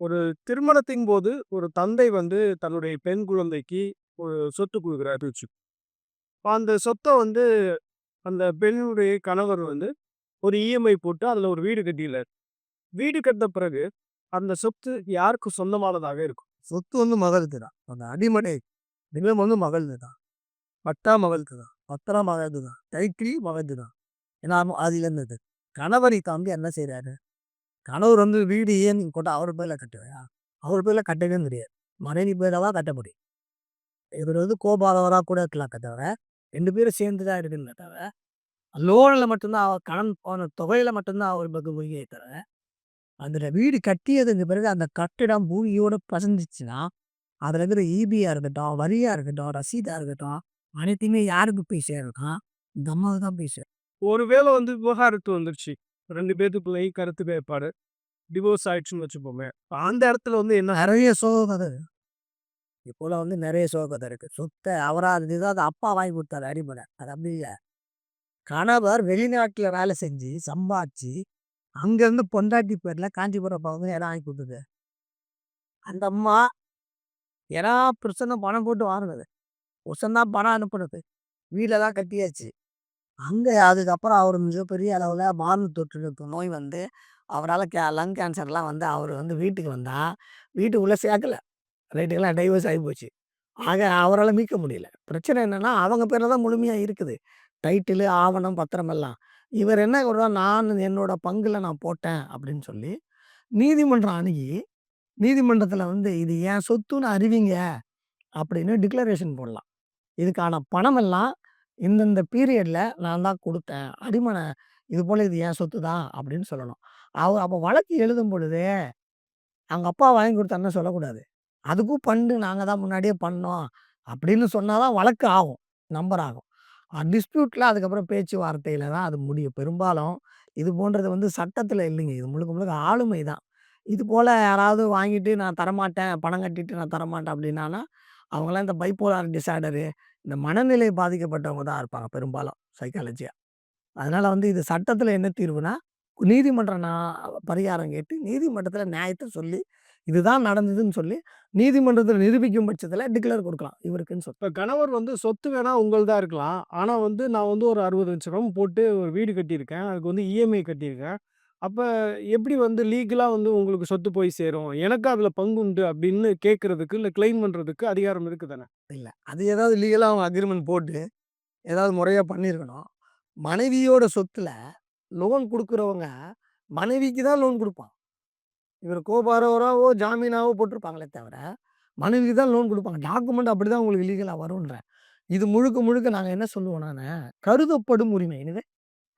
ஒரு திருமணத்தின் போது ஒரு தந்தை வந்து தன்னுடைய பெண் குழந்தைக்கு ஒரு சொத்து கொடுக்குறாரு வச்சுக்கோ. அந்த சொத்தை வந்து அந்த பெண்ணுடைய கணவர் வந்து ஒரு இஎம்ஐ போட்டு அதில் ஒரு வீடு கட்டிர்றாரு. வீடு கட்டின பிறகு அந்த சொத்து யாருக்கு சொந்தமானதாக இருக்கும்? சொத்து வந்து மகளுக்கு தான். அந்த அடிமனை நிலம் வந்து மகளுக்கு தான். பட்டா மகளுக்கு தான். பத்திரம் மகளுக்கு தான். டைட்டில் மகளுக்கு தான். ஏன்னா அது இருந்தது. கணவனை தாண்டி என்ன செய்கிறாரு கணவர் வந்து வீடு ஏன் போட்டால் அவர் பேரில் கட்டுவேன். அவர் பேரில் கட்டவே முடியாது. மனைவி பேரில் தான் கட்ட முடியும். இவர் வந்து கோபாதவராக கூட இருக்கலாம் தவிர ரெண்டு பேரும் சேர்ந்து தான் இருக்குன்னு தவிர, லோனில் மட்டும்தான் அவர் கடன் போன தொகையில் மட்டும்தான் அவர் பக்கம் உரிமையை தவிர, அந்த வீடு கட்டியதுக்கு பிறகு அந்த கட்டிடம் பூமியோடு பசஞ்சிச்சுன்னா, அதில் இருக்கிற ஈபியாக இருக்கட்டும், வரியாக இருக்கட்டும், ரசீதாக இருக்கட்டும், அனைத்தையுமே யாருக்கு போய் சேரும்னா, இந்த அம்மாவுக்கு தான் போய் சேரும். ஒருவேளை வந்து விவகாரத்து வந்துருச்சு. 2 பேத்துக்குள்ளயும் கருத்து வேறுபாடு. டிவோர்ஸ் ஆயிடுச்சுன்னு வச்சுப்போமே. அந்த இடத்துல வந்து என்ன நிறைய சோக கதை. இப்போலாம் வந்து நிறைய சோக கதை இருக்கு. சொத்த அவரா இருந்தது அது அப்பா வாங்கி கொடுத்தாரு அடிமனை. அது அப்படி இல்லை கணவர் வெளிநாட்டில் வேலை செஞ்சு, சம்பாதிச்சு, அங்கேருந்து பொண்டாட்டி பேரில் காஞ்சிபுரம் பக்கம் இடம் வாங்கி கொடுத்தது அந்த அம்மா எல்லா பிரச்சனை பணம் போட்டு வாங்குனது. புருஷன் தான் பணம் அனுப்புனது. வீடெல்லாம் கட்டியாச்சு. அங்கே அதுக்கப்புறம் அவர் மிகப்பெரிய அளவில் மார்பு தொற்று நோய் வந்து, அவரால் கே லங் கேன்சர்லாம் வந்து அவர் வந்து வீட்டுக்கு வந்தால் வீட்டுக்குள்ளே சேர்க்கல. ரைட்டுங்களா டைவர்ஸ் ஆகி போச்சு. ஆக அவரால் மீட்க முடியல. பிரச்சனை என்னென்னா அவங்க பேரில் தான் முழுமையாக இருக்குது. டைட்டிலு, ஆவணம், பத்திரம் எல்லாம். இவர் என்ன சொல்றார், நான் என்னோட பங்கில் நான் போட்டேன் அப்படின்னு சொல்லி, நீதிமன்றம் அணுகி, நீதிமன்றத்தில் வந்து இது என் சொத்துன்னு அறிவிங்க அப்படின்னு டிக்ளரேஷன் போடலாம். இதுக்கான பணமெல்லாம் இந்தந்த பீரியடில் நான் தான் கொடுத்தேன் அடிமனை இது போல் இது என் சொத்து தான் அப்படின்னு சொல்லணும். அவர் அப்போ வழக்கு எழுதும் பொழுது, அவங்க அப்பா வாங்கி குடுத்தாருன்னு சொல்லக்கூடாது. அதுக்கும் பண்டு நாங்கள் தான் முன்னாடியே பண்ணோம். அப்படின்னு சொன்னால் தான் வழக்கு ஆகும். நம்பர் ஆகும். டிஸ்பியூட்டில் அதுக்கப்புறம் பேச்சுவார்த்தையில் தான் அது முடியும். பெரும்பாலும் இது போன்றது வந்து சட்டத்தில் இல்லைங்க. இது முழுக்க முழுக்க ஆளுமை தான். இது போல் யாராவது வாங்கிட்டு நான் தரமாட்டேன், பணம் கட்டிட்டு நான் தரமாட்டேன் அப்படின்னா அவங்களாம் இந்த பைப்போலார் டிசார்டரு இந்த மனநிலை பாதிக்கப்பட்டவங்க தான் இருப்பாங்க பெரும்பாலும் சைக்காலஜியாக அதனால் வந்து இது சட்டத்தில் என்ன தீர்வுனா, நீதிமன்றம் நான் பரிகாரம் கேட்டு நீதிமன்றத்தில் நியாயத்தை சொல்லி, இதுதான் நடந்ததுன்னு சொல்லி, நீதிமன்றத்தில் நிரூபிக்கும் பட்சத்தில் டிக்ளேர் கொடுக்கலாம் இவருக்குன்னு சொத்து. கணவர் வந்து சொத்து வேணால் உங்கள்தான் இருக்கலாம். ஆனால் வந்து நான் வந்து ஒரு 60,00,000 போட்டு ஒரு வீடு கட்டியிருக்கேன். அதுக்கு வந்து இஎம்ஐ கட்டியிருக்கேன். அப்ப எப்படி வந்து லீகலா வந்து உங்களுக்கு சொத்து போய் சேரும்? எனக்கு அதுல பங்குண்டு அப்படின்னு கேட்கறதுக்கு, இல்ல கிளைம் பண்றதுக்கு அதிகாரம் இருக்கு தானே? இல்ல. அது ஏதாவது லீகலா அவங்க அக்ரீமெண்ட் போட்டு, ஏதாவது முறையா பண்ணியிருக்கணும். மனைவியோட சொத்துல லோன் குடுக்குறவங்க, மனைவிக்கு தான் லோன் குடுப்பான். இவர் கோபாரவராவோ, ஜாமீனாவோ போட்டிருப்பாங்களே தவிர, மனைவிக்கு தான் லோன் குடுப்பாங்க. டாக்குமெண்ட் அப்படிதான் உங்களுக்கு லீகலா வரும்ன்றேன். இது முழுக்க முழுக்க நாங்க என்ன சொல்லுவோம் நானு, கருதப்படும் உரிமை. என்னது?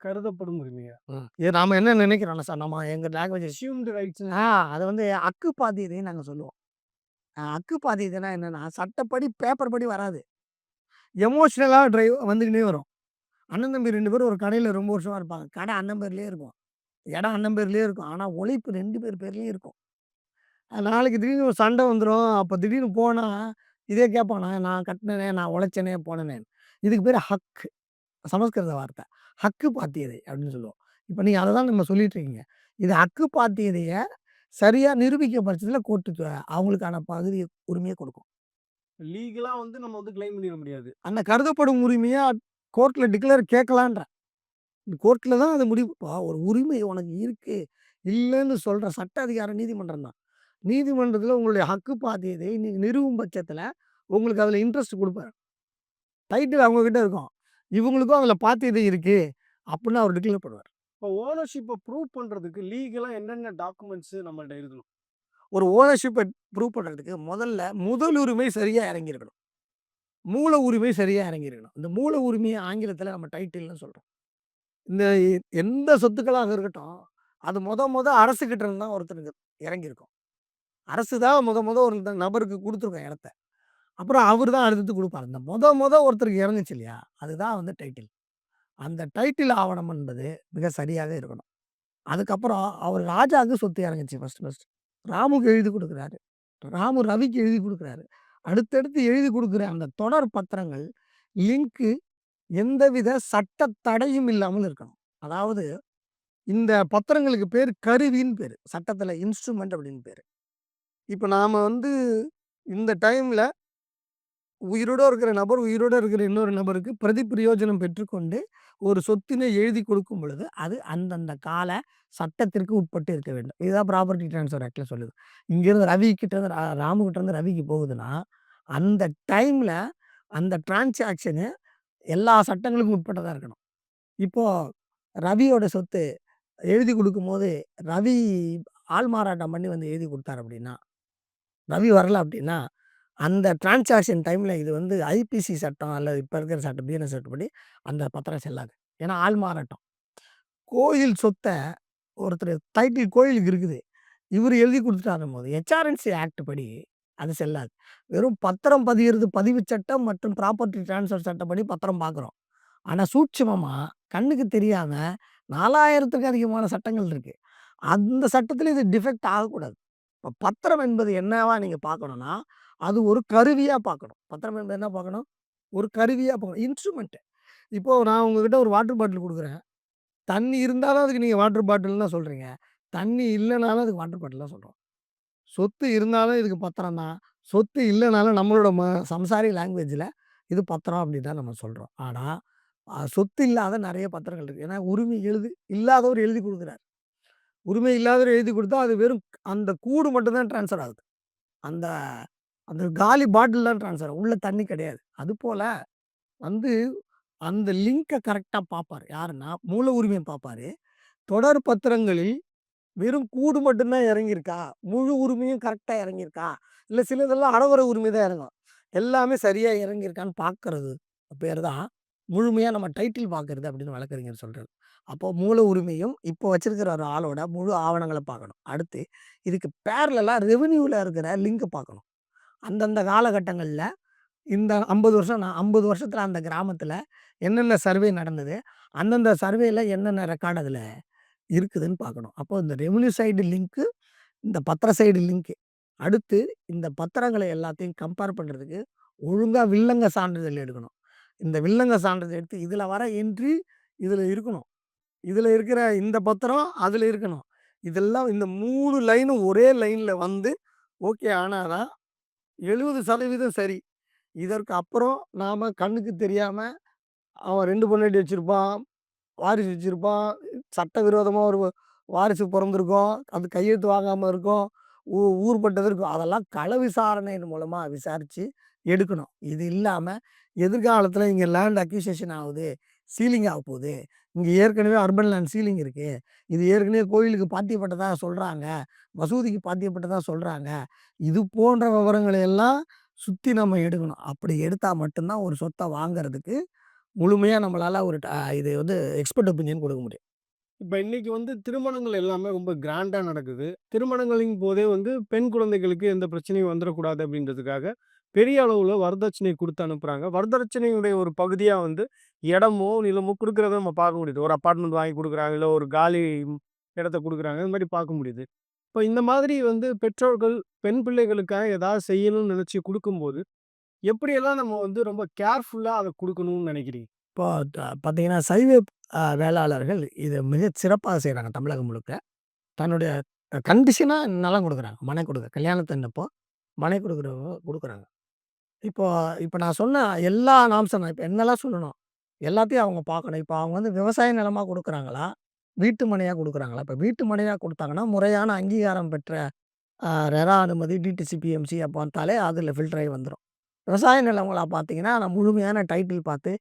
கருதப்படும் உரிமையா? இது நாம என்ன நினைக்கிறோம்னா சார், நம்ம எங்க லாங்குவேஜ் அசியூம்டு ரைட்ஸ் ஆ அது வந்து அக்கு பாதியதையும் நாங்கள் சொல்லுவோம். அக்கு பாதியதுனா என்னன்னா, சட்டப்படி பேப்பர் படி வராது. எமோஷ்னலாக டிரைவ் வந்துக்கின்னே வரும். அண்ணன், தம்பி ரெண்டு பேரும் ஒரு கடையில் ரொம்ப வருஷமாக இருப்பாங்க. கடை அண்ணன் பேர்லேயே இருக்கும். இடம் அண்ணன் பேர்லேயே இருக்கும். ஆனால் உழைப்பு ரெண்டு பேர் பேர்லேயும் இருக்கும். நாளைக்கு திடீர்னு ஒரு சண்டை வந்துடும் அப்போ திடீர்னு போனால் இதே கேட்பானா நான் கட்டினேனே நான் உழைச்சேனே, போனேனேன்னு. இதுக்கு பேர் ஹக்கு. சமஸ்கிருத வார்த்தை. ஹக்கு பாத்தியதை அப்படின்னு சொல்லுவோம். இப்ப நீங்க அத தான் நம்ம சொல்லிட்டு இருக்கீங்க. இது ஹக்கு பாத்தியதைய சரியா நிரூபிக்கும் பட்சத்துல கோர்ட்டு அவங்களுக்கான பகுதி உரிமைய குடுக்கும். லீகலா வந்து நம்ம வந்து கிளைம் பண்ணிட முடியாது. அந்த கருதப்படும் உரிமைய கோர்ட்ல டிக்ளேர் கேட்கலான்றேன். கோர்ட்ல தான் அது முடிவு. இப்போ ஒரு உரிமை உனக்கு இருக்கு, இல்லன்னு சொல்ற சட்ட அதிகாரம் நீதிமன்றம் தான். நீதிமன்றத்துல உங்களுடைய ஹக்கு பாத்தியதை நீங்க நிறுவும் பட்சத்துல, உங்களுக்கு அதுல இன்ட்ரெஸ்ட் குடுப்பாரு. டைட்டில் அவங்க கிட்ட இருக்கும். இவங்களுக்கும் அதுல பாத்தியதை இருக்கு. அப்படின்னு அவர் டிக்ளேர் பண்ணுவார். இப்போ ஓனர்ஷிப்ப ப்ரூவ் பண்றதுக்கு லீகலா என்னென்ன டாக்குமெண்ட்ஸ் நம்மள்ட்ட இருக்கணும்? ஒரு ஓனர்ஷிப்ப ப்ரூவ் பண்றதுக்கு முதல்ல முதல் உரிமை சரியா இறங்கியிருக்கணும். மூல உரிமை சரியா இறங்கியிருக்கணும். இந்த மூல உரிமைய ஆங்கிலத்துல நம்ம டைட்டில்ன்னு சொல்றோம். இந்த எந்த சொத்துக்களாக இருக்கட்டும், அது மொத மொத அரசுகிட்ட இருந்து தான் ஒருத்தருக்கு இறங்கியிருக்கும். அரசு தான் மொத மொத ஒரு நபருக்கு குடுத்துருக்கும் இடத்த. அப்புறம் அவர் தான் அடுத்தது கொடுப்பார் இந்த மொத மொத ஒருத்தருக்கு இறங்குச்சு இல்லையா? அதுதான் வந்து டைட்டில். அந்த டைட்டில் ஆவணம் என்பது மிக சரியாக இருக்கணும். அதுக்கப்புறம் அவர் ராஜாவுக்கு சொத்து இறங்குச்சு ஃபர்ஸ்ட் ஃபர்ஸ்ட். ராமுக்கு எழுதி கொடுக்குறாரு ராமு ரவிக்கு எழுதி கொடுக்குறாரு அடுத்தடுத்து எழுதி கொடுக்குற அந்த தொடர் பத்திரங்கள், லிங்க்கு எந்தவித சட்ட தடையும் இல்லாமல் இருக்கணும். அதாவது இந்த பத்திரங்களுக்கு பேர் கருவின்னு பேர் சட்டத்தில் இன்ஸ்ட்ருமெண்ட் அப்படின்னு பேர் இப்போ நாம் வந்து இந்த டைமில் உயிரோடு இருக்கிற நபர், உயிரோட இருக்கிற இன்னொரு நபருக்கு பிரதி பிரயோஜனம் பெற்றுக்கொண்டு, ஒரு சொத்தினை எழுதி கொடுக்கும் பொழுது, அது அந்தந்த கால சட்டத்திற்கு உட்பட்டு இருக்க வேண்டும். இதுதான் ப்ராப்பர்ட்டி ட்ரான்ஸ்ஃபர் ஆக்டில் சொல்லுது. இங்கேருந்து ரவி கிட்ட இருந்து ராமு கிட்ட இருந்து ரவிக்கு போகுதுன்னா, அந்த டைமில் அந்த டிரான்சாக்ஷனு எல்லா சட்டங்களுக்கும் உட்பட்டதாக இருக்கணும். இப்போது ரவியோட சொத்து எழுதி கொடுக்கும்போது ரவி ஆள் மாறாட்டம் பண்ணி வந்து எழுதி கொடுத்தார் அப்படின்னா, ரவி வரல அப்படின்னா, அந்த டிரான்சாக்ஷன் டைமில் இது வந்து ஐபிசி சட்டம் அல்லது இப்போ இருக்கிற சட்டம் பிஎன்எஸ் சட்டப்படி அந்த பத்திரம் செல்லாது. ஏன்னா ஆள் மாறாட்டம். கோயில் சொத்தை ஒருத்தர் டைட்டில் கோயிலுக்கு இருக்குது. இவர் எழுதி கொடுத்துட்டாரும் போது ஹெச்ஆர்என்சி ஆக்ட் படி அது செல்லாது. வெறும் பத்திரம் பதிகிறது பதிவு சட்டம் மற்றும் ப்ராப்பர்ட்டி டிரான்ஸ்ஃபர் சட்டப்படி பத்திரம் பார்க்குறோம். ஆனால் சூட்சமமாக கண்ணுக்கு தெரியாமல் நாலாயிரத்துக்கு அதிகமான சட்டங்கள் இருக்குது அந்த சட்டத்தில் இது டிஃபெக்ட் ஆகக்கூடாது. இப்போ பத்திரம் என்பது என்னவா நீங்கள் பார்க்கணுன்னா அது ஒரு கருவியாக பார்க்கணும். பத்திரம் என்பது என்ன பார்க்கணும்? ஒரு கருவியாக பார்க்கணும். இன்ஸ்ட்ருமெண்ட்டு இப்போது நான் உங்ககிட்ட ஒரு வாட்டர் பாட்டில் கொடுக்குறேன் தண்ணி இருந்தால் தான் அதுக்கு நீங்கள் வாட்டர் பாட்டில் தான் சொல்கிறீங்க தண்ணி இல்லைனாலும் அதுக்கு வாட்டர் பாட்டில் தான் சொல்கிறோம் சொத்து இருந்தாலும் இதுக்கு பத்திரம் தான். சொத்து இல்லைனாலும் நம்மளோட ம சம்சாரி லாங்குவேஜில் இது பத்திரம் அப்படின்னு தான் நம்ம சொல்கிறோம் ஆனால் சொத்து இல்லாத நிறைய பத்திரங்கள் இருக்குது ஏன்னா உரிமை எழுதி இல்லாதவர் எழுதி கொடுக்குறாரு உரிமை இல்லாதவர் எழுதி கொடுத்தா அது வெறும் அந்த கூடு மட்டும் தான் ட்ரான்ஸ்ஃபர் ஆகுது. அந்த அந்த காலி பாட்டில் தான் ட்ரான்ஸ்ஃபர் உள்ள தண்ணி கிடையாது. அது போல் வந்து அந்த லிங்கை கரெக்டாக பார்ப்பாரு. யாருன்னா, மூல உரிமையை பார்ப்பாரு. தொடர் பத்திரங்களில் வெறும் கூடு மட்டும்தான் இறங்கியிருக்கா? முழு உரிமையும் கரெக்டாக இறங்கியிருக்கா? இல்லை சிலதெல்லாம் அடவர உரிமை தான் இறங்கும். எல்லாமே சரியாக இறங்கியிருக்கான்னு பார்க்கறது பேர் தான் முழுமையாக நம்ம டைட்டில் பார்க்கறது அப்படின்னு வழக்கறிஞர் சொல்கிறார் அப்போ மூல உரிமையும், இப்போ வச்சிருக்கிற ஒரு ஆளோட முழு ஆவணங்களை பார்க்கணும். அடுத்து இதுக்கு பேர்லலாம் ரெவென்யூவில் இருக்கிற லிங்கை பார்க்கணும். அந்தந்த காலகட்டங்களில் இந்த 50 வருஷம் நான் ஐம்பது வருஷத்தில் அந்த கிராமத்தில் என்னென்ன சர்வே நடந்தது? அந்தந்த சர்வேயில் என்னென்ன ரெக்கார்டு அதில் இருக்குதுன்னு பார்க்கணும். அப்போ இந்த ரெவன்யூ சைடு லிங்க்கு, இந்த பத்திர சைடு லிங்க்கு. அடுத்து இந்த பத்திரங்களை எல்லாத்தையும் கம்பேர் பண்ணுறதுக்கு ஒழுங்காக வில்லங்க சான்றிதழ் எடுக்கணும். இந்த வில்லங்க சான்றிதழ் எடுத்து இதில் வர என்ட்ரி இதில் இருக்கணும். இதில் இருக்கிற இந்த பத்திரம் அதில் இருக்கணும். இதெல்லாம் இந்த மூணு லைனும் ஒரே லைனில் வந்து ஓகே ஆனா தான் 70% சரி. இதற்கு அப்புறம் நாம் கண்ணுக்கு தெரியாமல் அவன் 2 பொண்டாட்டி வச்சுருப்பான் வாரிசு வச்சுருப்பான் சட்டவிரோதமாக ஒரு வாரிசு பொறந்திருக்கும். அது கையெழுத்து வாங்காமல் இருக்கும். ஊ ஊர்பட்டது இருக்கும். அதெல்லாம் கள விசாரணையின் மூலமாக விசாரித்து எடுக்கணும். இது இல்லாமல் எதிர்காலத்தில் இங்கே லேண்ட் அக்யூசேஷன் ஆகுது சீலிங் ஆக போகுது இங்கே ஏற்கனவே அர்பன் லேண்ட் சீலிங் இருக்கு. இது ஏற்கனவே கோயிலுக்கு பாத்தியப்பட்டதாக சொல்கிறாங்க மசூதிக்கு பாத்தியப்பட்டதாக சொல்கிறாங்க இது போன்ற விவரங்களை எல்லாம் சுற்றி நம்ம எடுக்கணும். அப்படி எடுத்தால் மட்டும்தான் ஒரு சொத்தை வாங்குறதுக்கு முழுமையாக நம்மளால் ஒரு ட இது வந்து எக்ஸ்பெர்ட் ஒப்பீனியன் கொடுக்க முடியும். இப்போ இன்றைக்கி வந்து திருமணங்கள் எல்லாமே ரொம்ப கிராண்டாக நடக்குது. திருமணங்களின் போதே வந்து பெண் குழந்தைகளுக்கு எந்த பிரச்சனையும் வந்துடக்கூடாது அப்படின்றதுக்காக, பெரிய அளவில் வரதட்சணை கொடுத்து அனுப்புகிறாங்க வரதட்சணையுடைய ஒரு பகுதியாக வந்து இடமோ, நிலமோ கொடுக்குறத நம்ம பார்க்க முடியுது. ஒரு அப்பார்ட்மெண்ட் வாங்கி கொடுக்குறாங்க இல்லை ஒரு காலி இடத்த கொடுக்குறாங்க இந்த மாதிரி பார்க்க முடியுது. இப்போ இந்த மாதிரி வந்து பெற்றோர்கள் பெண் பிள்ளைகளுக்காக ஏதாவது செய்யணும்னு நினச்சி கொடுக்கும்போது எப்படியெல்லாம் நம்ம வந்து ரொம்ப கேர்ஃபுல்லாக அதை கொடுக்கணும்னு நினைக்கிறீங்க? இப்போ பார்த்தீங்கன்னா, சைவ வேளாளர்கள் இதை மிக சிறப்பாக செய்கிறாங்க தமிழகம் முழுக்க. தன்னுடைய கண்டிஷனாக நலம் கொடுக்குறாங்க மனை குடுக்க கல்யாணத்தன்னப்போ மனை கொடுக்குறவங்க கொடுக்குறாங்க இப்போ இப்போ நான் சொன்ன எல்லா நாம்சம் நான் இப்போ என்னலாம் சொல்லணும்? எல்லாத்தையும் அவங்க பார்க்கணும். இப்போ அவங்க வந்து விவசாய நிலமாக கொடுக்குறாங்களா வீட்டு மனையாக கொடுக்குறாங்களா இப்போ வீட்டு மனையாக கொடுத்தாங்கன்னா முறையான அங்கீகாரம் பெற்ற ரெரா அனுமதி, டிடிசி, பிஎம்சி பார்த்தாலே அதில் ஃபில்டர் வந்துடும் வந்துரும். விவசாய நிலங்களாக பார்த்தீங்கன்னா, நான் முழுமையான டைட்டில் பார்த்து,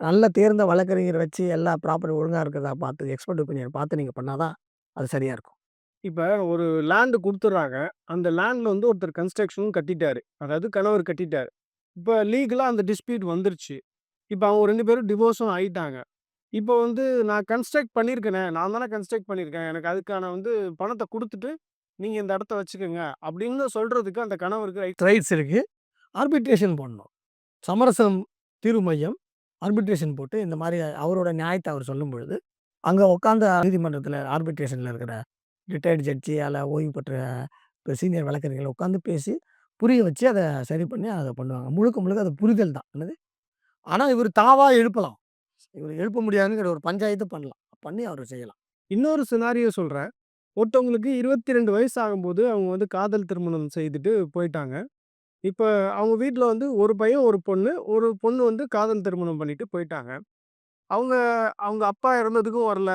நல்ல தேர்ந்த வழக்கறிஞர் வச்சு எல்லா ப்ராப்பர்ட்டி ஒழுங்காக இருக்கிறதா பார்த்து, எக்ஸ்பர்ட் ஒப்பீனியன் பார்த்து நீங்கள் பண்ணால் தான் அது சரியாக இருக்கும். இப்போ ஒரு லேண்ட் கொடுத்துட்றாங்க அந்த லேண்டில் வந்து ஒருத்தர் கன்ஸ்ட்ரக்ஷனும் கட்டிட்டாரு. அதாவது கணவர் கட்டிட்டார் இப்போ லீகலாக அந்த டிஸ்பியூட் வந்துருச்சு. இப்போ அவங்க ரெண்டு பேரும் டிவோர்ஸும் ஆயிட்டாங்க. இப்போ வந்து நான் கன்ஸ்ட்ரக்ட் பண்ணியிருக்கேனே நான் தானே கன்ஸ்ட்ரக்ட் பண்ணியிருக்கேன். எனக்கு அதுக்கான வந்து பணத்தை கொடுத்துட்டு நீங்கள் இந்த இடத்த வச்சுக்கோங்க அப்படின்னு சொல்கிறதுக்கு அந்த கணவருக்கு ரைட் ரைட்ஸ் இருக்குது ஆர்பிட்ரேஷன் பண்ணணும் சமரசம் தீர்வு மையம் ஆர்பிட்ரேஷன் போட்டு இந்த மாதிரி அவரோட நியாயத்தை அவர் சொல்லும் பொழுது, அங்கே உட்காந்த நீதிமன்றத்தில் ஆர்பிட்ரேஷனில் இருக்கிற ரிட்டையர்டு ஜட்ஜி அல்ல ஓய்வு பெற்ற இப்போ சீனியர் வழக்கறிஞர்கள் உட்காந்து பேசி, புரிய வச்சு அதை சரி பண்ணி அதை பண்ணுவாங்க. முழுக்க முழுக்க அது புரிதல் தான். என்னது? ஆனால் இவர் தாவா எழுப்பலாம். இவர் எழுப்ப முடியாதுங்கிற ஒரு பஞ்சாயத்து பண்ணலாம். பண்ணி அவர் செய்யலாம். இன்னொரு சினாரியோ சொல்கிறேன் ஒருத்தவங்களுக்கு 22 வயசு ஆகும்போது அவங்க வந்து காதல் திருமணம் செய்துட்டு போயிட்டாங்க. இப்போ அவங்க வீட்டில் வந்து ஒரு பையன், ஒரு பொண்ணு. ஒரு பொண்ணு வந்து காதல் திருமணம் பண்ணிட்டு போயிட்டாங்க. அவங்க அவங்க அப்பா இறந்ததுக்கும் வரல.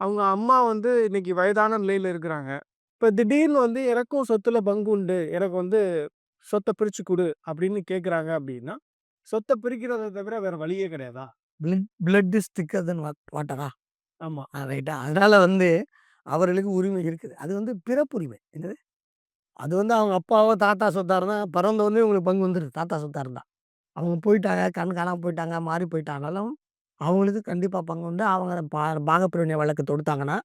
அவங்க அம்மா வந்து இன்னைக்கு வயதான நிலையில் இருக்கிறாங்க. இப்போ திடீர்னு வந்து எனக்கும் சொத்துல பங்கு உண்டு. எனக்கு வந்து சொத்தை பிரித்து கொடு அப்படின்னு கேட்குறாங்க அப்படின்னா, சொத்த பிரிக்கிறத தவிர வேற வழியே கிடையாதா? பிளட் பிளட் இஸ் திக்கர் தென் வாட் வாட்டரா? ஆமா. ஆ ரைட்டா. அதனால வந்து அவர்களுக்கு உரிமை இருக்குது. அது வந்து பிறப்புரிமை. என்னது? அது வந்து அவங்க அப்பாவோ, தாத்தா சொத்தா இருந்தா பிறந்தவுடனே உங்களுக்கு பங்கு வந்துருது. தாத்தா சொத்தா இருந்தா. அவங்க போயிட்டாங்க, கண் காணாம போயிட்டாங்க, மாறி போயிட்டாங்கனாலும், அவங்களுக்கு கண்டிப்பா பங்கு உண்டு. அவங்க பா பாகப்பிரிவினை வழக்கு தொடுத்தாங்கன்னா,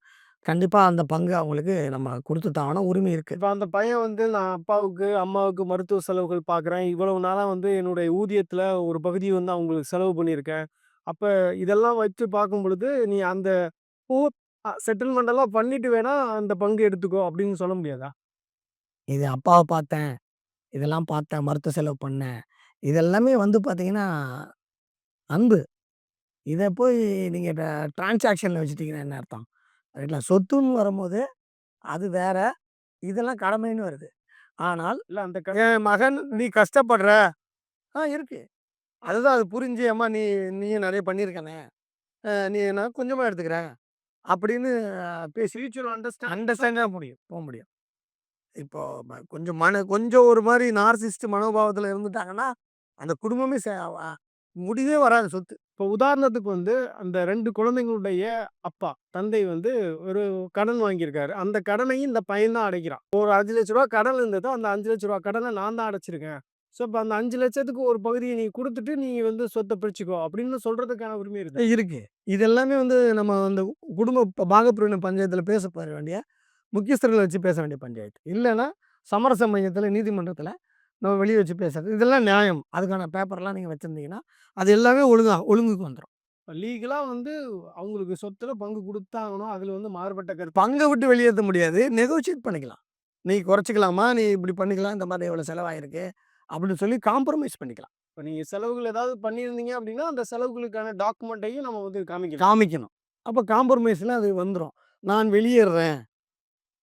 கண்டிப்பா அந்த பங்கு அவங்களுக்கு நம்ம குடுத்து தான் ஆகணும். உரிமை இருக்கு. இப்ப அந்த பையன் வந்து நான் அப்பாவுக்கு, அம்மாவுக்கு மருத்துவ செலவுகள் பார்க்குறேன். இவ்வளவு நாளா வந்து என்னுடைய ஊதியத்துல ஒரு பகுதி வந்து அவங்களுக்கு செலவு பண்ணியிருக்கேன். அப்ப இதெல்லாம் வச்சு பார்க்கும் பொழுது, நீ அந்த பூ அ செட்டில்மெண்ட் எல்லாம் பண்ணிட்டு வேணா அந்த பங்கு எடுத்துக்கோ அப்படின்னு சொல்ல முடியாதா? இது அப்பாவ பார்த்தேன். இதெல்லாம் பார்த்தேன். மருத்துவ செலவு பண்ணேன். இது எல்லாமே வந்து பார்த்தீங்கன்னா, அன்பு. இத போய் நீங்க ட டிரான்சாக்ஷன்ல வச்சுட்டீங்கன்னா என்ன அர்த்தம்? ரைட்ல. சொத்துன்னு வரும்போது, அது வேற. இதெல்லாம் கடமைன்னு வருது. ஆனால் இல்ல அந்த க என் மகன் நீ கஷ்டப்படுற. ஆ இருக்கு. அதுதான் அது புரிஞ்சு, "அம்மா நீ நீயும் நெறைய பண்ணியிருக்கனே. நீ நான் கொஞ்சமா எடுத்துக்கிறேன்." அப்படின்னு பேசி மியூச்சுவல் அண்டர்ஸ்டாண்ட் அண்டர்ஸ்டாண்டா முடியும். போ முடியும். இப்போ ம கொஞ்சம் மன கொஞ்சம் ஒரு மாரி நார்சிசிஸ்ட் மனோபாவத்துல இருந்துட்டாங்கன்னா, அந்த குடும்பமே ச அ முடிவே வராது சொத்து. இப்போ உதாரணத்துக்கு வந்து அந்த ரெண்டு குழந்தைங்களுடைய அப்பா, தந்தை வந்து ஒரு கடன் வாங்கியிருக்காரு. அந்த கடனையும் இந்த பையன் தான் அடைக்கிறான். ஒரு அஞ்சு லட்ச ரூபா கடன் இருந்தது. அந்த அஞ்சு லட்ச ரூபா கடனை நான் தான் அடைச்சிருக்கேன். ஸோ, இப்போ அந்த 5,00,000க்கு ஒரு பகுதியை நீ கொடுத்துட்டு நீ வந்து சொத்தை பிரிச்சுக்கோ அப்படின்னு சொல்றதுக்கான உரிமை இருக்கு. இருக்கு. இது எல்லாமே வந்து நம்ம அந்த குடும்ப பாகப்பிரிவினை பஞ்சாயத்தில் பேச வேண்டிய முக்கியஸ்தர்கள் வச்சு பேச வேண்டிய பஞ்சாயத்து. இல்லைன்னா சமரச மையத்தில் நீதிமன்றத்தில் நம்ம வெளிய வச்சு பேசுறது. இதெல்லாம் நியாயம். அதுக்கான பேப்பர்லாம் நீங்க வச்சிருந்தீங்கன்னா, அது எல்லாமே ஒழுங்கா ஒழுங்குக்கு வந்துரும். லீகலா வந்து அவங்களுக்கு சொத்துல பங்கு குடுத்தாகணும். அதுல வந்து மாறுபட்ட கருத்து பங்க விட்டு வெளியேத்த முடியாது. நெகோஷியேட் பண்ணிக்கலாம். "நீ குறைச்சுக்கலாமா? நீ இப்படி பண்ணிக்கலாம். இந்த மாரி இவ்வளோ செலவாயிருக்கு." அப்படின்னு சொல்லி காம்ப்ரமைஸ் பண்ணிக்கலாம். இப்ப நீங்க செலவுகள் ஏதாவது பண்ணியிருந்தீங்க அப்படின்னா, அந்த செலவுகளுக்கான டாக்குமெண்ட்டையும் நம்ம வந்து காமிக்கணும். காமிக்கணும். அப்ப காம்ப்ரமைஸ்ல அது வந்துரும். நான் வெளியேறுறேன்.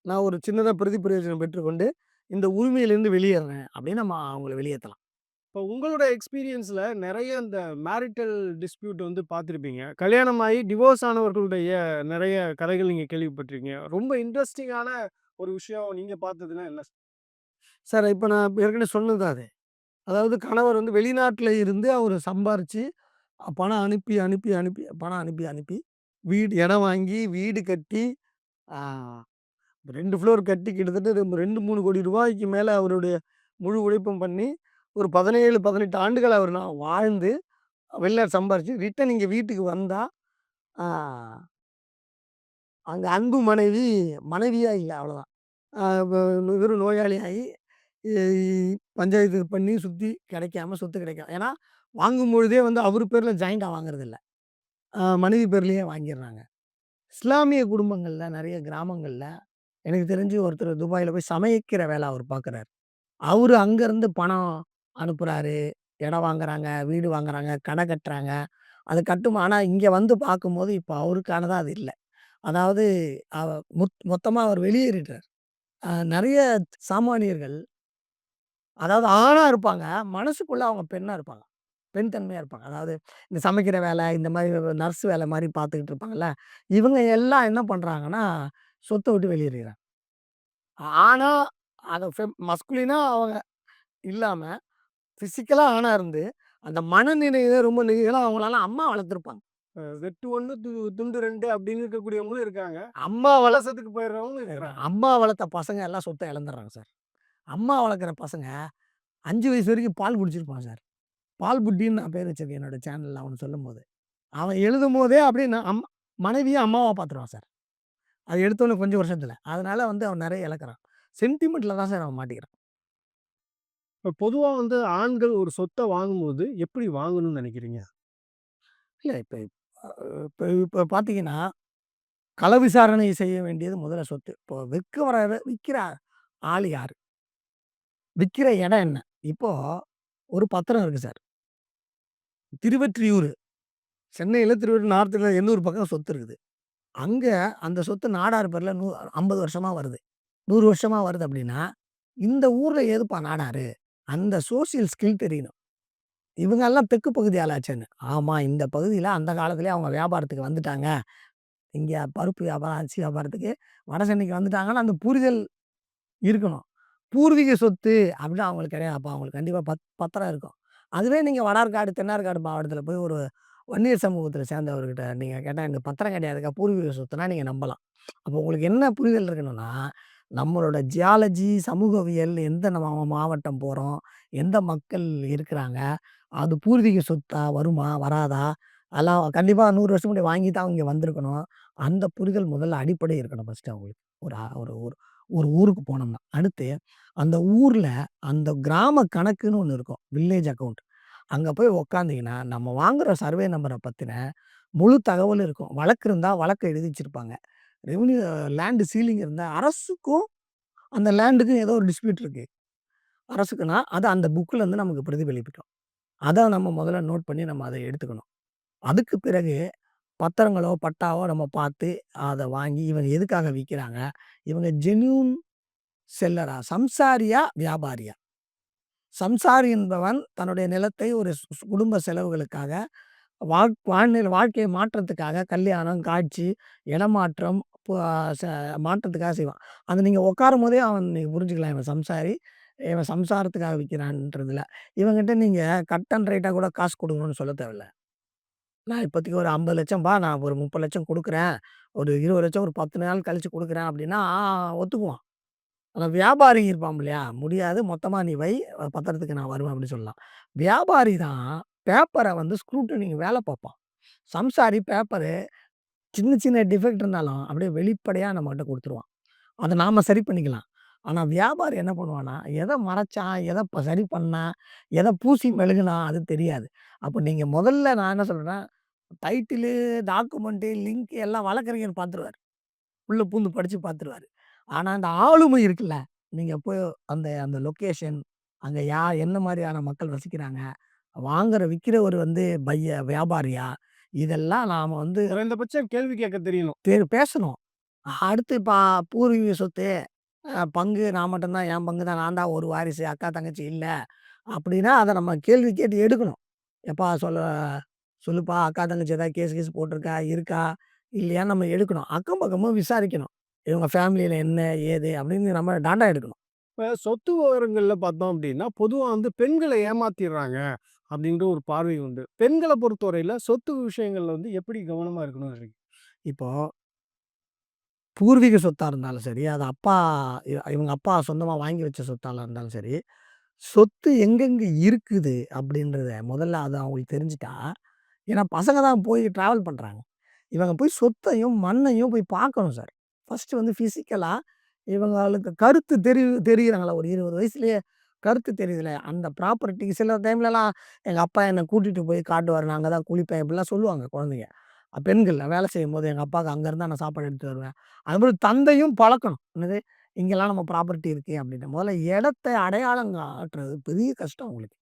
நான் ஒரு சின்னதா பிரதி பிரயோஜனம் பெற்றுக்கொண்டு, இந்த உரிமையிலிருந்து வெளியேறுறேன். அப்படின்னு நம்ம அவங்கள வெளியேத்தலாம். இப்போ உங்களோட எக்ஸ்பீரியன்ஸ்ல நெறைய இந்த மேரிட்டல் டிஸ்பியூட் வந்து பார்த்துருப்பீங்க. கல்யாணம் ஆகி டிவோர்ஸ் ஆனவர்களுடைய நெறைய கதைகள் நீங்க கேள்விப்பட்டிருக்கீங்க. ரொம்ப இன்ட்ரஸ்டிங்கான ஒரு விஷயம் நீங்க பார்த்ததுன்னா என்ன? சார் இப்ப நான் ஏற்கனவே சொன்னது அது. அதாவது கணவர் வந்து வெளிநாட்டுல இருந்து அவரு சம்பாரிச்சு, அ பணம் அனுப்பி, அனுப்பி, அனுப்பி பணம் அனுப்பி, அனுப்பி வீடு இடம் வாங்கி, வீடு கட்டி, ரெண்டு ஃப்ளோர் கட்டி கிட்டத்தட்ட ரெண்டு மூணு கோடி ரூபாய்க்கு மேலே அவருடைய முழு உழைப்பும் பண்ணி, ஒரு 17, 18 ஆண்டுகள் அவர் நான் வாழ்ந்து, வெளிநாடு சம்பாரிச்சு, ரிட்டர்ன் இங்கே வீட்டுக்கு வந்தால் அங்கே அன்பு மனைவி, மனைவியாக இல்லை அவ்வளோதான். வெறும் நோயாளியாகி, பஞ்சாயத்து பண்ணி சுற்றி கிடைக்காம, சொத்து கிடைக்கும் ஏன்னா, வாங்கும்பொழுதே வந்து அவர் பேரில் ஜாயிண்டாக வாங்குறதில்ல. மனைவி பேர்லேயே வாங்கிடுறாங்க இஸ்லாமிய குடும்பங்களில் நிறைய கிராமங்களில் எனக்கு தெரிஞ்சு ஒருத்தர் துபாயில போய் சமைக்கிற வேலை அவர் பார்க்குறாரு. அவரு அங்கருந்து பணம் அனுப்புறாரு. இடம் வாங்குறாங்க, வீடு வாங்குறாங்க, கடை கட்டுறாங்க. அது கட்டுமா ஆனா இங்க வந்து பார்க்கும்போது, இப்ப அவருக்கானதா அது இல்ல. அதாவது அவ மொத் மொத்தமா அவர் வெளியேறிட்டார். அ நெறைய சாமானியர்கள் அதாவது ஆணா இருப்பாங்க. மனசுக்குள்ள அவங்க பெண்ணா இருப்பாங்க. பெண் தன்மையா இருப்பாங்க. அதாவது இந்த சமைக்கிற வேலை, இந்த மாரி நர்ஸ் வேலை மாரி பார்த்துக்கிட்டு இருப்பாங்கல்ல. இவங்க எல்லாம் என்ன பண்றாங்கன்னா, சொத்த விட்டு வெளியேறுகிறாங்க. ஆணா அத ஃபெம் மஸ்குலினா அவங்க இல்லாம, பிசிக்கலா ஆணா இருந்து, அந்த மனநிலையில ரொம்ப நெ ஏன்னா அவங்களால அம்மா வளர்த்துருப்பாங்க. வெட்டு 1 து துண்டு 2 அப்படின்னு இருக்கக்கூடியவங்களும் இருக்காங்க. அம்மா வள வலசத்துக்கு போயிடுறவங்களும் இருக்கிறாங்க. அம்மா வளர்த்த பசங்க எல்லாம் சொத்த இழந்துடுறாங்க சார். அம்மா வளர்க்குற பசங்க 5 வயசு வரைக்கும் பால் குடிச்சிருப்பான் சார். பால் புட்டின்னு நான் பேர் வச்சிருக்கேன் என்னோட சேனல்ல அவன சொல்லும்போது. அவன் எழுதும்போதே அப்படியே நான் அம் மனைவிய அம்மாவா பார்த்துருவான் சார். அது எடுத்தோனே கொஞ்சம் வருஷத்துல. அதனால வந்து அவன் நெறைய இழக்கிறான். சென்டிமென்ட்ல தான் சார் அவன் மாட்டிக்கிறான். இப்ப பொதுவா வந்து ஆண்கள் ஒரு சொத்த வாங்கும்போது எப்படி வாங்கணும்னு நெனைக்கிறீங்க? இல்ல இப்ப அ இப்ப இப்ப பார்த்தீங்கன்னா, கள விசாரணை செய்ய வேண்டியது முதல்ல சொத்து. இப்போ விற்க வர விக்கிற ஆள் யாரு? விக்கிற இடம் என்ன? இப்போ ஒரு பத்திரம் இருக்கு சார். திருவெற்றியூரு. சென்னையில திருவெற்றியூர் நார்த்ல எண்ணூர் பக்கம் சொத்து இருக்குது. அங்க அந்த சொத்து நாடார் பேர்ல நூ 50 வருஷமா வருது. 100 வருஷமா வருது அப்படின்னா, இந்த ஊர்ல ஏதுப்பா நாடாரு? அந்த சோசியல் ஸ்கில் தெரியணும். இவங்கெல்லாம் தெற்கு பகுதி ஆளாச்சேன்னு. ஆமா, இந்த பகுதியில அந்த காலத்திலேயே அவங்க வியாபாரத்துக்கு வந்துட்டாங்க. இங்க பருப்பு வியாபாரம், அரிசி வியாபாரத்துக்கு வடசென்னைக்கு வந்துட்டாங்கன்னு அந்த புரிதல் இருக்கணும். பூர்வீக சொத்து அப்படின்னு அவங்களுக்கு கிடையாது. அப்ப அவங்களுக்கு கண்டிப்பா பத் பத்திரம் இருக்கும். அதுவே நீங்க வடார்காடு, தென்னார்காடு மாவட்டத்தில் போய் ஒரு வன்னியர் சமூகத்தில் சேர்ந்தவர்கிட்ட நீங்கள் கேட்டால் "எனக்கு பத்திரம் கிடையாதுக்கா, பூர்வீக சொத்துனா" நீங்கள் நம்பலாம். அப்போ உங்களுக்கு என்ன புரிதல் இருக்கணும்னா, நம்மளோட ஜியாலஜி, சமூகவியல், எந்த நம்ம மாவட்டம் போகிறோம் எந்த மக்கள் இருக்கிறாங்க, அது பூர்வீக சொத்தா வருமா? வராதா? அதெல்லாம் கண்டிப்பாக நூறு வருஷம் முன்னாடி வாங்கி தான் இங்கே வந்திருக்கணும். அந்த புரிதல் முதல்ல அடிப்படை இருக்கணும் ஃபர்ஸ்ட்டு அவங்களுக்கு. ஒரு ஒரு ஒரு ஒரு ஊருக்கு போனோம்னா. அடுத்து அந்த ஊரில் அந்த கிராம கணக்குன்னு ஒன்று இருக்கும். Village account. அங்கே போய் உட்காந்தீங்கன்னா, நம்ம வாங்குகிற சர்வே நம்பரை பற்றின முழு தகவலும் இருக்கும். வழக்கு இருந்தால் வழக்கை எழுதி வச்சுருப்பாங்க ரெவன்யூ லேண்டு சீலிங் இருந்தால் அரசுக்கும் அந்த லேண்டுக்கும் ஏதோ ஒரு டிஸ்பியூட் இருக்குது அரசுக்குன்னா, அது அந்த புக்லேருந்து நமக்கு பிரதிபலிப்பிக்கும் அதை நம்ம முதல்ல நோட் பண்ணி நம்ம அதை எடுத்துக்கணும். அதுக்கு பிறகு பத்திரங்களோ, பட்டாவோ நம்ம பார்த்து அதை வாங்கி இவங்க எதுக்காக விற்கிறாங்க இவங்க ஜென்யூன் செல்லரா? சம்சாரியா? வியாபாரியா? சம்சாரி என்பவன் தன்னுடைய நிலத்தை ஒரு குடும்ப செலவுகளுக்காக, வாழ் வானிலை வாழ்க்கையை மாற்றத்துக்காக கல்யாணம், காட்சி, இடமாற்றம், மாற்றத்துக்காக செய்வான். அந்த நீங்கள் உட்காரும் உட்காரும்போதே அவன் நீங்கள் புரிஞ்சுக்கலாம். இவன் சம்சாரி, இவன் சம்சாரத்துக்காக விக்கிறான்றதுல. இவன்கிட்ட நீங்கள் கட் அண்ட் ரைட்டாக கூட காசு கொடுக்கணும்னு சொல்ல தேவையில்ல. நான் இப்போதைக்கு ஒரு 50,00,000ப்பா நான் ஒரு முப்பது லட்சம் கொடுக்குறேன் ஒரு இருபது லட்சம் ஒரு 10 நாள் கழித்து கொடுக்குறேன் அப்படின்னா, ஒத்துக்குவான். ஆனால் வியாபாரி இருப்பான் இல்லையா? முடியாது மொத்தமாக நீ வை, பத்திரத்துக்கு நான் வருவேன் அப்படின்னு சொல்லலாம். வியாபாரி தான் பேப்பரை வந்து ஸ்க்ரூட்டனிங் வேலை பார்ப்பான். சம்சாரி பேப்பரு சின்ன சின்ன டிஃபெக்ட் இருந்தாலும் அப்படியே வெளிப்படையாக நம்மகிட்ட கொடுத்துருவான் அதை நாம் சரி பண்ணிக்கலாம். ஆனால் வியாபாரி என்ன பண்ணுவான்னா, எதை மறைச்சான், எதை இப்போ சரி பண்ணால் எதை பூசி மெழுகுனா அது தெரியாது. அப்போ நீங்கள் முதல்ல நான் என்ன சொல்கிறேன்னா டைட்டிலு, டாக்குமெண்ட்டு, லிங்க் எல்லாம் வழக்கறிஞர் பார்த்துருவாரு. உள்ளே பூந்து படித்து பார்த்துருவாரு. ஆனா அந்த ஆளுமை இருக்குல்ல, நீங்க போய் அந்த அந்த லொக்கேஷன், அங்க யார் என்ன மாரியான மக்கள் வசிக்கிறாங்க, வாங்குற விக்கிறவரு வந்து பைய வியாபாரியா? இதெல்லாம் நாம வந்து குறைந்தபட்சம் கேள்வி கேட்க தெரியணும். தெ பேசணும். அடுத்து ப பூர்வீக சொத்து, அ பங்கு நான் மட்டும் தான், என் பங்கு தான், நான் தான் ஒரு வாரிசு, அக்கா, தங்கச்சி இல்ல. அப்படின்னா அத நம்ம கேள்வி கேட்டு எடுக்கணும். எப்பா சொல்ல சொல்லுப்பா அக்கா, தங்கச்சி ஏதாவது கேஸ் கீஸ் போட்டிருக்கா? இருக்கா? இல்லையான்னு நம்ம எடுக்கணும். அக்கம் பக்கமும் விசாரிக்கணும். இவங்க ஃபேமிலியில என்ன? ஏது? அப்படின்னு நம்ம டாண்டா எடுக்கணும். இப்ப சொத்து விவரங்கள்ல பார்த்தோம் அப்படின்னா, பொதுவா வந்து பெண்கள ஏமாத்திர்றாங்க அப்படின்ற ஒரு பார்வை உண்டு. பெண்கள பொறுத்தவரையில சொத்து விஷயங்கள்ல வந்து எப்படி கவனமா இருக்கணும்னு நினைக்கிறீங்க? இப்போ பூர்வீக சொத்தா இருந்தாலும் சரி, அது அப்பா இவங்க அப்பா சொந்தமா வாங்கி வச்ச சொத்தால இருந்தாலும் சரி, சொத்து எங்கெங்க இருக்குது அப்படின்றத முதல்ல அது அவங்களுக்கு தெரிஞ்சுட்டா, ஏன்னா பசங்க தான் போய் டிராவல் பண்றாங்க. இவங்க போய் சொத்தையும், மண்ணையும் போய் பார்க்கணும் சார். ஃபஸ்ட்டு வந்து ஃபிசிக்கலாக இவங்களுக்கு கருத்து தெரி தெரிகிறாங்களா ஒரு இருபது வயசுலேயே கருத்து தெரியுதுல அந்த ப்ராப்பர்ட்டி சில டைம்லலாம் எங்கள் அப்பா என்னை கூட்டிகிட்டு போய் காட்டுவார் நான் தான் குளிப்பேன். இப்படிலாம் சொல்லுவாங்க குழந்தைங்க. பெண்கள் வேலை செய்யும்போது எங்கள் அப்பாவுக்கு அங்கேருந்து தான் நான் சாப்பாடு எடுத்து வருவேன். அது மாதிரி தந்தையும் பழக்கணும். என்னது? இங்கெல்லாம் நம்ம ப்ராப்பர்ட்டி இருக்கே அப்படின்னு. முதல்ல இடத்த அடையாளம் காட்டுறது பெரிய கஷ்டம் அவங்களுக்கு.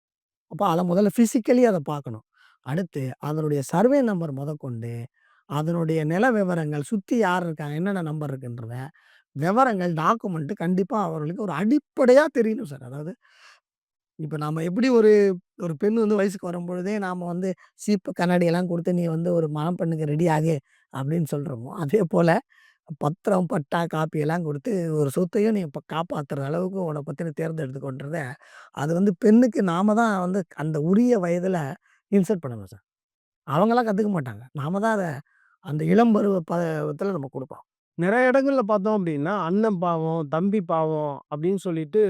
அப்போ அதை முதல்ல ஃபிசிக்கலி அதை பார்க்கணும். அடுத்து அதனுடைய சர்வே நம்பர் முதற்கொண்டு, அதனுடைய நில விவரங்கள், சுற்றி யார் இருக்காங்க? என்னென்ன நம்பர் இருக்குன்றத, விவரங்கள், டாக்குமெண்ட்டு கண்டிப்பாக அவர்களுக்கு ஒரு அடிப்படையாக தெரியணும் சார். அதாவது இப்போ நாம் எப்படி ஒரு ஒரு பெண் வந்து வயசுக்கு வரும்பொழுதே நாம் வந்து சீப்பு, கண்ணாடியெல்லாம் கொடுத்து "நீ வந்து ஒரு மணப்பெண்ணுக்கு ரெடி ஆகு" அப்படின்னு சொல்கிறவங்க அதே போல் பத்திரம், பட்டா, காப்பியெல்லாம் கொடுத்து ஒரு சொத்தையும் நீ இப்போ காப்பாற்றுற அளவுக்கு உன்ன தேர்ந்தெடுத்து தேர்ந்தெடுத்துக்கோன்றத, அது வந்து பெண்ணுக்கு நாம தான் வந்து அந்த உரிய வயதில் இன்சர்ட் பண்ணணும் சார். அவங்களாம் கற்றுக்க மாட்டாங்க. நாம தான் அதை அந்த இளம் பருவ பருவத்துல நம்ம குடுப்போம். நிறைய இடங்கள்ல பார்த்தோம் அப்படின்னா, அண்ணன் பாவம், தம்பி பாவம் அப்படின்னு சொல்லிட்டு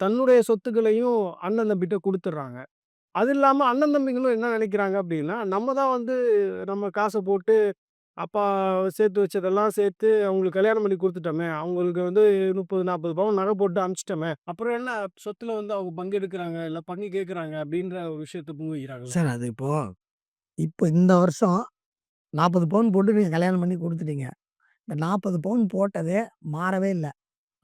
தன்னுடைய சொத்துக்களையும் அண்ணன் தம்பிட்ட குடுத்துடுறாங்க. அது இல்லாம அண்ணன் தம்பிங்களும் என்ன நினைக்கிறாங்க அப்படின்னா, நம்ம தான் வந்து நம்ம காச போட்டு அப்பா சேர்த்து வச்சதெல்லாம் சேர்த்து அவங்களுக்கு கல்யாணம் பண்ணி குடுத்துட்டோமே! அவங்களுக்கு வந்து 30, 40 பவுன் நகை போட்டு அனுப்பிச்சிட்டோமே அப்புறம் என்ன சொத்துல வந்து அவங்க பங்கு எடுக்கிறாங்க இல்ல பங்கு கேட்குறாங்க அப்படின்ற ஒரு விஷயத்த முன்வைக்கிறாங்கல்ல. சார் அது இப்போ இப்போ இந்த வருஷம் 40 பவுன் போட்டு நீங்கள் கல்யாணம் பண்ணி கொடுத்துட்டீங்க. இந்த 40 பவுன் போட்டதே மாறவே இல்லை.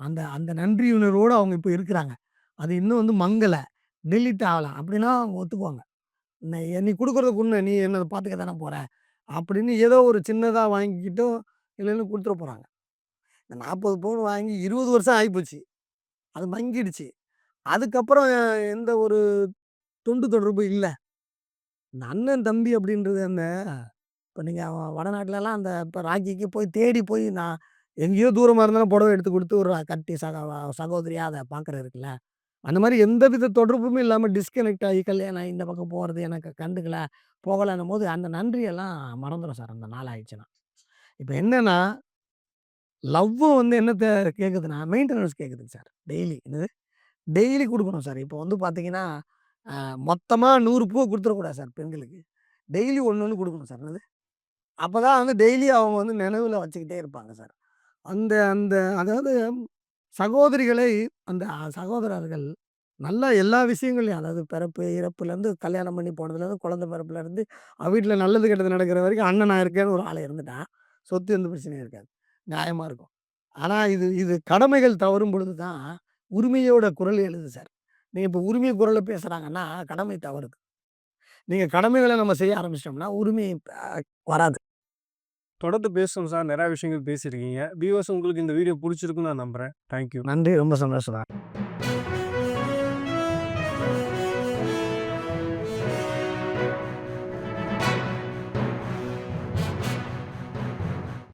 அந்த அந்த நன்றி உணர்வோடு அவங்க இப்போ இருக்கிறாங்க. அது இன்னும் வந்து மங்கலை டெலீட் ஆகலாம் அப்படின்னா அவங்க ஒத்துக்குவாங்க. "நீ நீ ஒன்று நீ என்ன பார்த்துக்க தானே போகிற அப்படின்னு ஏதோ ஒரு சின்னதாக வாங்கிக்கிட்டும், இல்லைன்னு கொடுத்துட போகிறாங்க இந்த 40 பவுன் வாங்கி 20 வருஷம் ஆகிப்போச்சு அது மங்கிடுச்சு. அதுக்கப்புறம் எந்த ஒரு தொண்டு தொடர்பும் இல்லை. இந்த அண்ணன், தம்பி அப்படின்றது அந்த இப்போ நீங்கள் வடநாட்டிலலாம் அந்த இப்போ ராக்கிக்கு போய் தேடி போய் நான் எங்கேயோ தூரமாக இருந்தாலும் புடவை எடுத்து கொடுத்து ஒரு கட்டி சக சகோதரியாக அதை பார்க்குறது இருக்குல்ல. அந்த மாதிரி எந்த வித தொடர்புமே இல்லாமல் டிஸ்கனெக்ட் ஆகி கல்யாணம் இந்த பக்கம் போகிறது எனக்கு கண்டுக்கல, போகலன்னும்போது அந்த நன்றியெல்லாம் மறந்துடும் சார் அந்த நாள் ஆயிடுச்சுன்னா. இப்போ என்னென்னா லவ்வும் வந்து என்னத்த கேட்குதுன்னா, மெயின்டனன்ஸ் கேட்குதுங்க சார். டெய்லி என்னது? டெய்லி கொடுக்கணும் சார். இப்போ வந்து பார்த்தீங்கன்னா, மொத்தமாக நூறு பூவை கொடுத்துடக்கூடாது சார் பெண்களுக்கு. டெய்லி ஒன்று ஒன்று கொடுக்கணும் சார். என்னது? அப்பதான் வந்து டெய்லி அவங்க வந்து நினைவில் வச்சுக்கிட்டே இருப்பாங்க சார். அந்த அந்த அதாவது சகோதரிகளை அந்த சகோதரர்கள் நல்லா எல்லா விஷயங்களையும் அதாவது பிறப்பு, இறப்புலேருந்து கல்யாணம் பண்ணி போனதுலேருந்து, குழந்தை பிறப்புலேருந்து, அவ வீட்டில் நல்லது கெட்டது நடக்கிற வரைக்கும் அண்ணனாக இருக்கேன்னு ஒரு ஆளை இருந்துட்டான் சொத்து எந்த பிரச்சனையும் இருக்காது. நியாயமாக இருக்கும். ஆனால் இது இது கடமைகள் தவறும் பொழுது தான் உரிமையோட குரல் எழுது சார். நீங்கள் இப்போ உரிமை குரலை பேசுகிறாங்கன்னா கடமை தவறுது. நீங்கள் கடமைகளை நம்ம செய்ய ஆரம்பிச்சிட்டோம்னா, உரிமை வராது. தொடர்ந்து பேசணும் சார். நிறைய விஷயங்கள் பேசியிருக்கீங்க. வியூவர்ஸ் உங்களுக்கு இந்த வீடியோ பிடிச்சிருக்குன்னு நான் நம்புகிறேன் தேங்க் யூ. நன்றி. ரொம்ப சந்தோஷம்.